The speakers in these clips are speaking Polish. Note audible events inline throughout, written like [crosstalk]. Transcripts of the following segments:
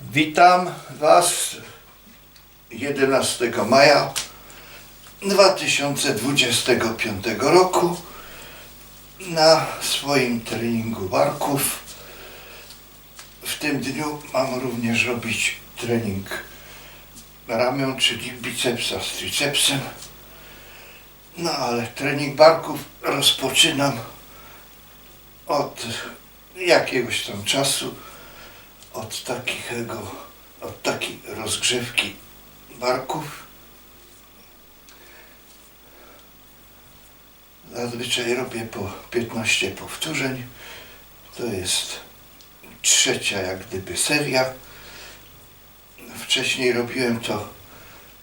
Witam Was 11 maja 2025 roku na swoim treningu barków. W tym dniu mam również robić trening ramion, czyli bicepsa z tricepsem. No ale trening barków rozpoczynam od jakiegoś tam czasu, od takiego, od takiej rozgrzewki barków. Zazwyczaj robię po 15 powtórzeń. To jest trzecia jak gdyby seria. Wcześniej robiłem to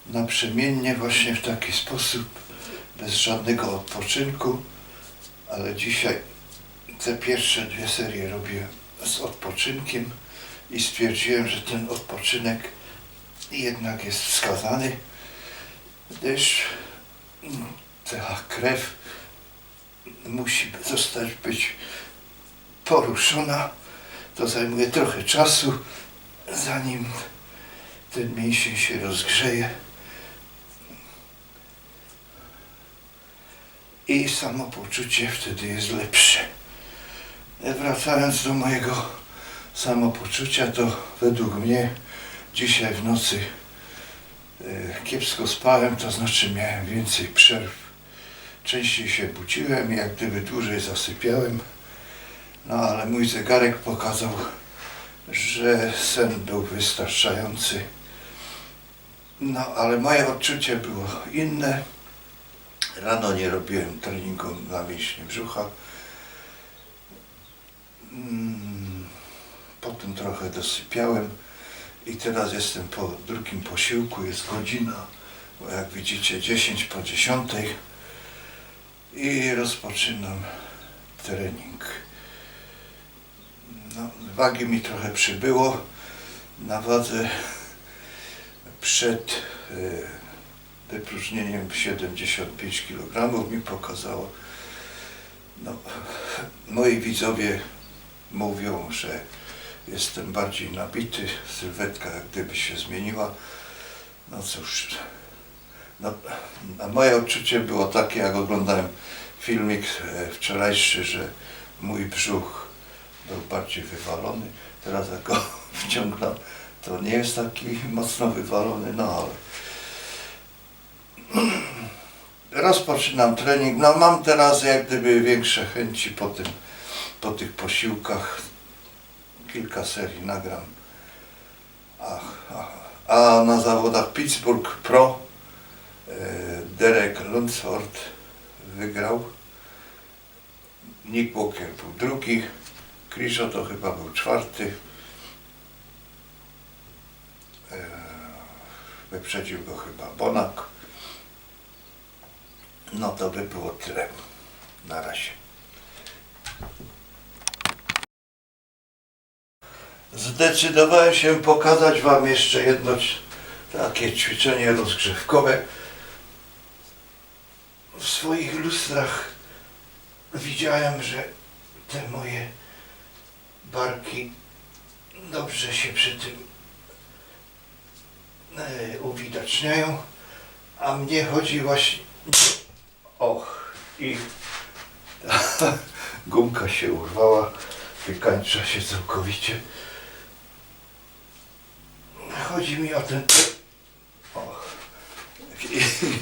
naprzemiennie właśnie w taki sposób, bez żadnego odpoczynku, ale dzisiaj te pierwsze dwie serie robię z odpoczynkiem i stwierdziłem, że ten odpoczynek jednak jest wskazany, gdyż mm, ta krew musi zostać być poruszona. To zajmuje trochę czasu, zanim ten mięsień się rozgrzeje. I samopoczucie wtedy jest lepsze. Wracając do mojego samopoczucia, to według mnie dzisiaj w nocy e, kiepsko spałem, to znaczy miałem więcej przerw. Częściej się budziłem jak gdyby dłużej zasypiałem. No ale mój zegarek pokazał, że sen był wystarczający. No ale moje odczucie było inne. Rano nie robiłem treningu na mięśnie brzucha. Mm, Potem trochę dosypiałem i teraz jestem po drugim posiłku, jest godzina, jak widzicie 10 po 10 i rozpoczynam trening. No, wagi mi trochę przybyło na wadze przed e, wypróżnieniem 75 kg mi pokazało. No, moi widzowie mówią, że jestem bardziej nabity, sylwetka jak gdyby się zmieniła. No cóż, no, a moje odczucie było takie, jak oglądałem filmik e, wczorajszy, że mój brzuch był bardziej wywalony. Teraz jak go [laughs] wciągnął, to nie jest taki mocno wywalony, no ale rozpoczynam trening. No mam teraz jak gdyby większe chęci po tym, po tych posiłkach. Kilka serii nagram. Ach, ach. A na zawodach Pittsburgh Pro e, Derek Lunsford wygrał. Nick Walker był drugi. Krisho to chyba był czwarty. E, Wyprzedził go chyba Bonak. No to by było tyle. Na razie. Zdecydowałem się pokazać Wam jeszcze jedno takie ćwiczenie rozgrzewkowe. W swoich lustrach widziałem, że te moje barki dobrze się przy tym e, uwidaczniają, a mnie chodzi właśnie Och, i [laughs] gumka się urwała, wykańcza się całkowicie. Chodzi mi o ten...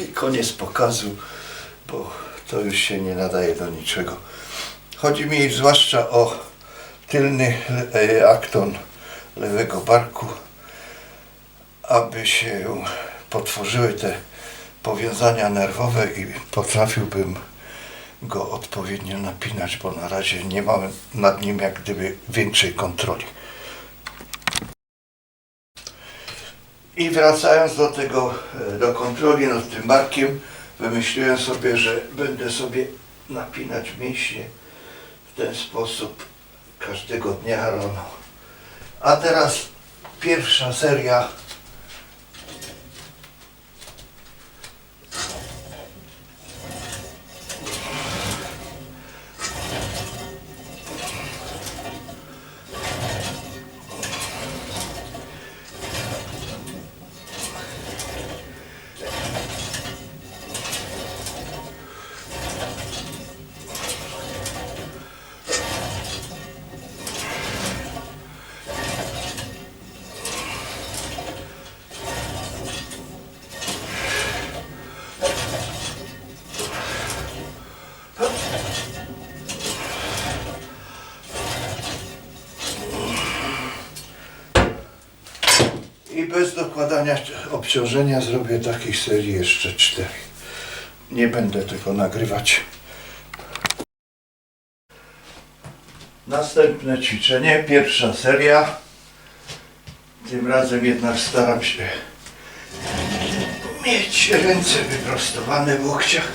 [laughs] Koniec pokazu, bo to już się nie nadaje do niczego. Chodzi mi zwłaszcza o tylny e, akton lewego barku, aby się potworzyły te powiązania nerwowe i potrafiłbym go odpowiednio napinać, bo na razie nie mam nad nim jak gdyby większej kontroli. I wracając do tego, e, do kontroli nad tym barkiem, wymyśliłem sobie, że będę sobie napinać mięśnie w ten sposób każdego dnia rano. A teraz pierwsza seria bez dokładania obciążenia zrobię takiej serii jeszcze cztery. Nie będę tego nagrywać. Następne ćwiczenie, pierwsza seria. Tym razem jednak staram się mieć ręce wyprostowane w łokciach.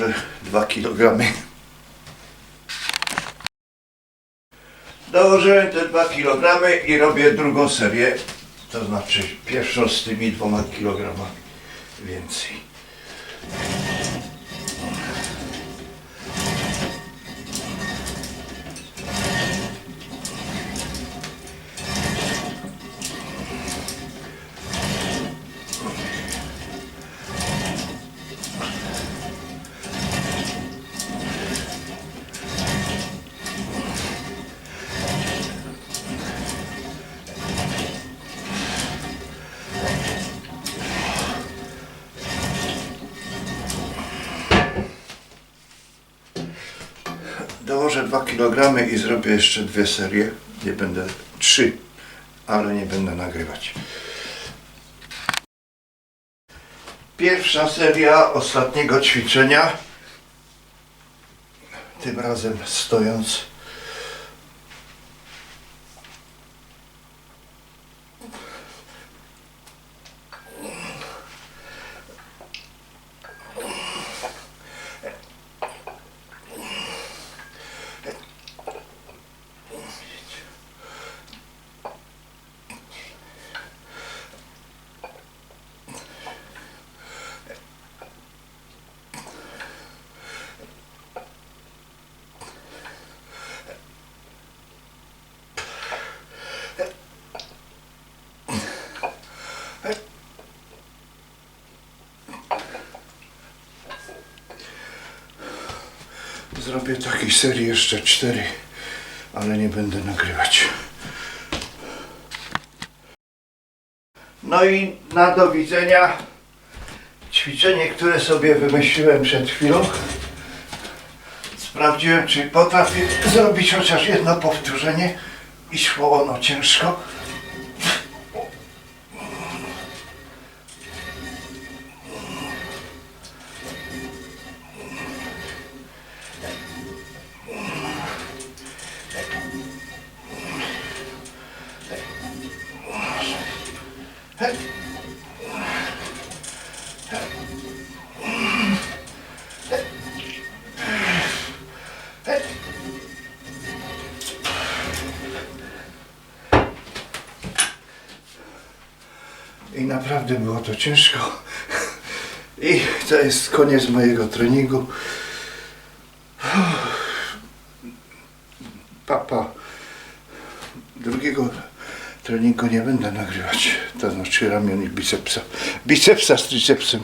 Dołożę 2 kg. Dołożyłem te 2 kg i robię drugą serię. To znaczy pierwszą z tymi dwoma kilogramami więcej. 2 kg i zrobię jeszcze dwie serie. Nie będę trzy, ale nie będę nagrywać. Pierwsza seria ostatniego ćwiczenia. Tym razem stojąc. Zrobię takiej serii jeszcze cztery, ale nie będę nagrywać. No i na do widzenia ćwiczenie, które sobie wymyśliłem przed chwilą. Sprawdziłem, czy potrafię zrobić chociaż jedno powtórzenie i szło ono ciężko. I naprawdę było to ciężko. I to jest koniec mojego treningu. Papa. Drugiego treningu nie będę nagrywać. To znaczy ramion i bicepsa. Bicepsa z tricepsem.